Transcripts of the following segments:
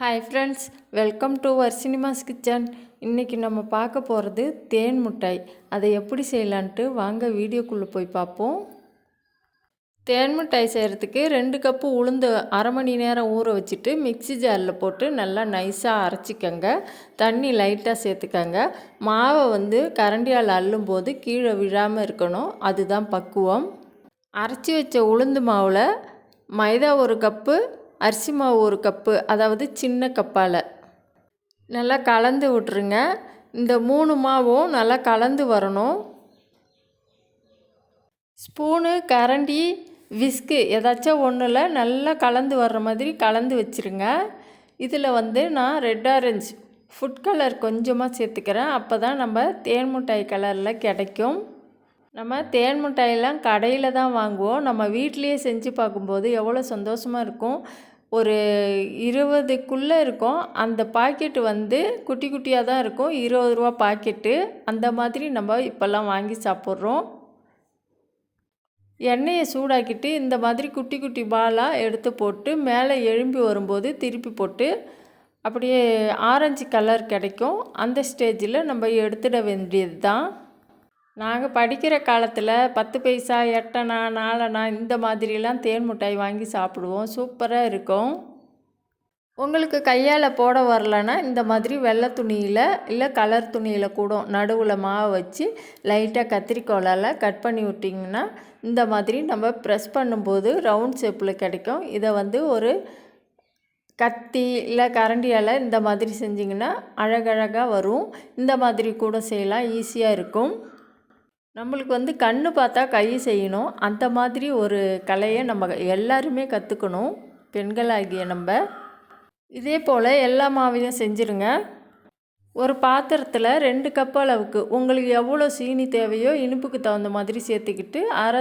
Hi friends welcome to our cinemas kitchen இன்றைக்கி நம்ம பார்க்க போகிறது தேன் மிட்டாய் அதை எப்படி செய்யலான்ட்டு வாங்க வீடியோக்குள்ளே போய் பார்ப்போம். தேன் மிட்டாய் செய்கிறதுக்கு ரெண்டு கப்பு உளுந்து அரை மணி நேரம் ஊற வச்சுட்டு மிக்சி ஜாரில் போட்டு நல்லா நைஸாக அரைச்சிக்கங்க. தண்ணி லைட்டாக சேர்த்துக்கங்க. மாவை வந்து கரண்டியால் அள்ளும்போது கீழே விழாமல் இருக்கணும். அதுதான் பக்குவம். அரைச்சி வச்ச உளுந்து மாவில் மைதா ஒரு கப்பு அரிசி மாவு ஒரு கப்பு அதாவது சின்ன கப்பால். நல்லா கலந்து விட்ருங்க இந்த மூணு மாவும் நல்லா கலந்து வரணும். ஸ்பூனு கரண்டி விஸ்கு ஏதாச்சும் ஒன்றில் நல்லா கலந்து வர்ற மாதிரி கலந்து வச்சுருங்க. இதில் வந்து நான் ரெட் ஆரஞ்சு ஃபுட் கலர் கொஞ்சமாக சேர்த்துக்கிறேன். அப்போ தான் நம்ம தேன் மிட்டாய் கலரில் கிடைக்கும். நம்ம தேன் மிட்டாயெல்லாம் கடையில் தான் வாங்குவோம். நம்ம வீட்லேயே செஞ்சு பார்க்கும்போது எவ்வளோ சந்தோஷமாக இருக்கும். ஒரு இருபதுக்குள்ளே இருக்கும். அந்த பாக்கெட்டு வந்து குட்டி குட்டியாக தான் இருக்கும். இருபது ரூபா பாக்கெட்டு அந்த மாதிரி நம்ம இப்போல்லாம் வாங்கி சாப்பிட்றோம். எண்ணெயை சூடாக்கிட்டு இந்த மாதிரி குட்டி குட்டி பாலாக எடுத்து போட்டு மேலே எழும்பி வரும்போது திருப்பி போட்டு அப்படியே ஆரஞ்சு கலர் கிடைக்கும். அந்த ஸ்டேஜில் நம்ம எடுத்துட வேண்டியது தான் நாங்கள் படிக்கிற காலத்தில் பத்து பைசா எட்டணா நாலணா இந்த மாதிரிலாம் தேன் மிட்டாய் வாங்கி சாப்பிடுவோம். சூப்பராக இருக்கும். உங்களுக்கு கையால் போட வரலன்னா இந்த மாதிரி வெள்ளை துணியில் இல்லை கலர் துணியில் கூட நடுவில் மாவை வச்சு லைட்டாக கத்திரிக்கோளால் கட் பண்ணி விட்டிங்கன்னா இந்த மாதிரி நம்ம ப்ரெஸ் பண்ணும்போது ரவுண்ட் ஷேப்பில் கிடைக்கும். இதை வந்து ஒரு கத்தி இல்லை கரண்டியால் இந்த மாதிரி செஞ்சிங்கன்னா அழகழகாக வரும். இந்த மாதிரி கூட செய்யலாம். ஈஸியாக இருக்கும். நம்மளுக்கு வந்து கண் பார்த்தா கை செய்யணும். அந்த மாதிரி ஒரு கலையை நம்ம எல்லாருமே கற்றுக்கணும் பெண்களாகிய நம்ம. இதே போல் எல்லா மாவையும் செஞ்சுருங்க. ஒரு பாத்திரத்தில் ரெண்டு கப் அளவுக்கு உங்களுக்கு எவ்வளோ சீனி தேவையோ இனிப்புக்கு தகுந்த மாதிரி சேர்த்துக்கிட்டு அரை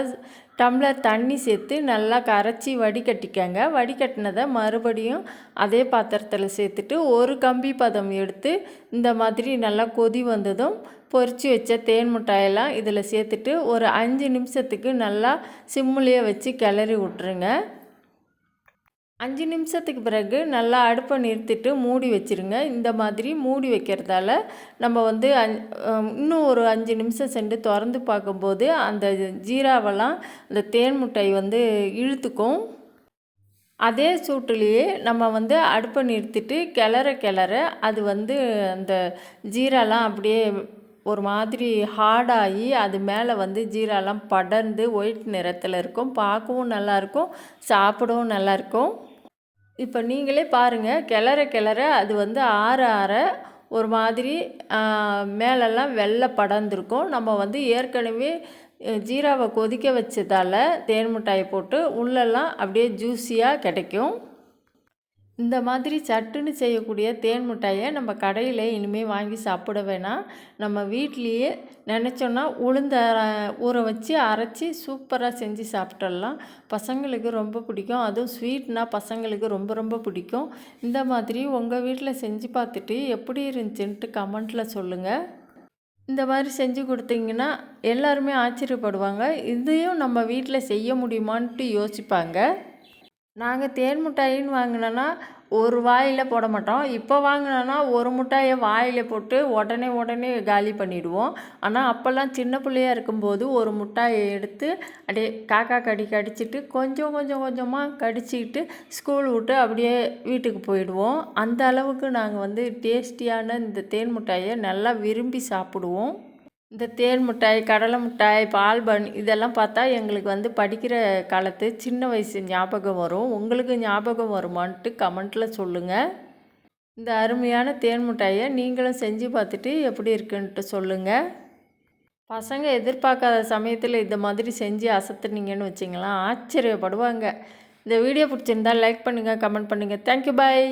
டம்ளர் தண்ணி சேர்த்து நல்லா கரைச்சி வடிகட்டிக்கங்க. வடிகட்டினதை மறுபடியும் அதே பாத்திரத்தில் சேர்த்துட்டு ஒரு கம்பி பதம் எடுத்து இந்த மாதிரி நல்லா கொதி வந்ததும் பொறிச்சு வச்ச தேன் மிட்டாயெல்லாம் இதில் சேர்த்துட்டு ஒரு அஞ்சு நிமிஷத்துக்கு நல்லா சிம்முலேயே வச்சு கிளறி விட்ருங்க அஞ்சு நிமிஷத்துக்கு பிறகு நல்லா அடுப்பை நிறுத்திட்டு மூடி வச்சுருங்க. இந்த மாதிரி மூடி வைக்கிறதால நம்ம வந்து இன்னும் ஒரு அஞ்சு நிமிஷம் சென்று திறந்து பார்க்கும்போது அந்த ஜீராவெல்லாம் அந்த தேன் முட்டை வந்து இழுத்துக்கும். அதே சூட்டுலேயே நம்ம வந்து அடுப்பை நிறுத்திட்டு கிளற கிளற அது வந்து அந்த ஜீராலாம் அப்படியே ஒரு மாதிரி ஹார்டாகி அது மேலே வந்து ஜீராலாம் படர்ந்து ஒயிட் நிறத்தில் இருக்கும். பார்க்கவும் நல்லாயிருக்கும் சாப்பிடவும் நல்லாயிருக்கும் இப்போ நீங்களே பாருங்கள் கிளற கிளற அது வந்து ஆற ஆற ஒரு மாதிரி மேலெல்லாம் வெள்ளை படர்ந்துருக்கும். நம்ம வந்து ஏற்கனவே ஜீராவை கொதிக்க வச்சதால் தேன் மிட்டாயை போட்டு உள்ளெல்லாம் அப்படியே ஜூஸியாக கிடைக்கும். இந்த மாதிரி சட்டுன்னு செய்யக்கூடிய தேன் மிட்டாயை நம்ம கடையில் இனிமேல் வாங்கி சாப்பிட வேணாம். நம்ம வீட்லேயே நினச்சோன்னா உளுந்த ஊற வச்சு அரைச்சி சூப்பராக செஞ்சு சாப்பிட்றலாம் பசங்களுக்கு ரொம்ப பிடிக்கும். அதுவும் ஸ்வீட்னால் பசங்களுக்கு ரொம்ப ரொம்ப பிடிக்கும். இந்த மாதிரி உங்கள் வீட்டில் செஞ்சு பார்த்துட்டு எப்படி இருந்துச்சுன்ட்டு கமெண்ட்டில் சொல்லுங்கள் இந்த மாதிரி செஞ்சு கொடுத்தீங்கன்னா எல்லாருமே ஆச்சரியப்படுவாங்க. இதையும் நம்ம வீட்டில் செய்ய முடியுமான்ட்டு யோசிப்பாங்க. நாங்கள் தேன் மிட்டாயின்னு வாங்கினோன்னா ஒரு வாயில் போட மாட்டோம். இப்போ வாங்கினோன்னா ஒரு மிட்டாயை வாயில் போட்டு உடனே உடனே காலி பண்ணிவிடுவோம் ஆனால் அப்போல்லாம் சின்ன பிள்ளையா இருக்கும்போது ஒரு மிட்டாயை எடுத்து அப்படியே காக்கா கடி கடிச்சிட்டு கொஞ்சம் கொஞ்சம் கொஞ்சமாக கடிச்சிக்கிட்டு ஸ்கூல் விட்டு அப்படியே வீட்டுக்கு போயிடுவோம். அந்த அளவுக்கு நாங்கள் வந்து டேஸ்டியான இந்த தேன் மிட்டாயை நல்லா விரும்பி சாப்பிடுவோம். இந்த தேன் மிட்டாய் கடலை மிட்டாய் பால் பன் இதெல்லாம் பார்த்தா எங்களுக்கு வந்து படிக்கிற காலத்து சின்ன வயசு ஞாபகம் வரும். உங்களுக்கு ஞாபகம் வருமான்ட்டு கமெண்ட்டில் சொல்லுங்கள் இந்த அருமையான தேன் மிட்டாயை நீங்களும் செஞ்சு பார்த்துட்டு எப்படி இருக்குன்ட்டு சொல்லுங்கள் பசங்க எதிர்பார்க்காத சமயத்தில் இந்த மாதிரி செஞ்சு அசத்துனீங்கன்னு வச்சிங்களா ஆச்சரியப்படுவாங்க. இந்த வீடியோ பிடிச்சிருந்தா லைக் பண்ணுங்கள் கமெண்ட் பண்ணுங்கள் தேங்க்யூ பாய்